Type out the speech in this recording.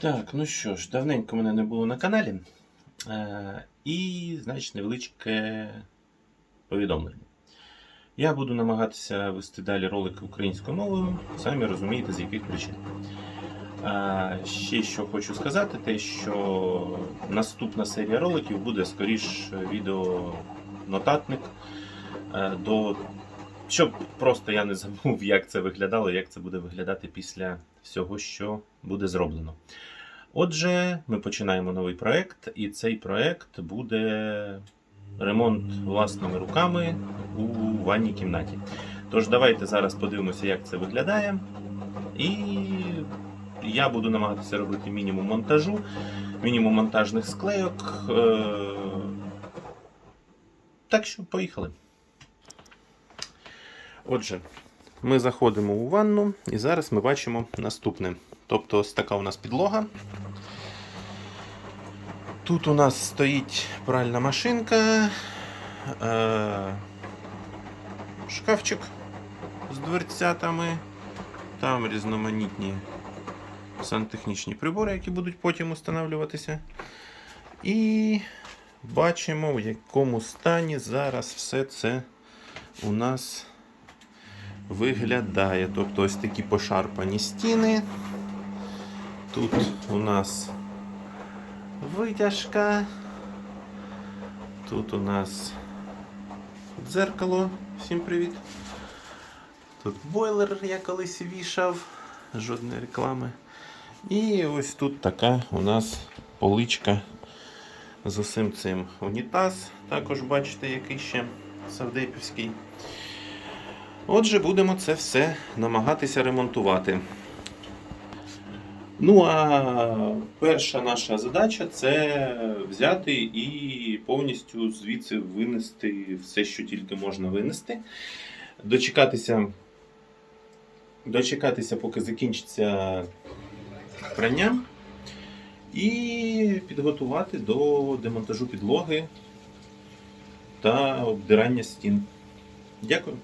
Так, ну що ж, давненько мене не було на каналі. Е, і, значить, невеличке повідомлення. Я буду намагатися вести далі ролики українською мовою, самі розумієте, з яких причин. А, ще що хочу сказати, те, що наступна серія роликів буде скоріш відео-нотатник, е, до... щоб просто я не забув, як це виглядало, як це буде виглядати після всього, що буде зроблено. Отже, ми починаємо новий проект, і цей проект буде ремонт власними руками у ванній кімнаті. Тож давайте зараз подивимося, як це виглядає. І я буду намагатися робити мінімум монтажу, мінімум монтажних склейок. Е, Так що поїхали. Отже, ми заходимо у ванну і зараз ми бачимо наступне. Тобто ось така у нас підлога. Тут у нас стоїть пральна машинка, е- шкафчик з дверцятами, там різноманітні сантехнічні прибори, які будуть потім встановлюватися. І бачимо, в якому стані зараз все це у нас виглядає. Тобто ось такі пошарпані стіни. Тут у нас витяжка. Тут у нас дзеркало. Всім привіт. Тут бойлер я колись вішав, жодної реклами. І ось тут така у нас поличка з усім цим унітаз. Також бачите, який ще савдепівський. Отже, будемо це все намагатися ремонтувати. Ну, а перша наша задача це взяти і повністю звідси винести все, що тільки можна винести. Дочекатися, дочекатися поки закінчиться прання. І підготувати до демонтажу підлоги та обдирання стін. Дякую.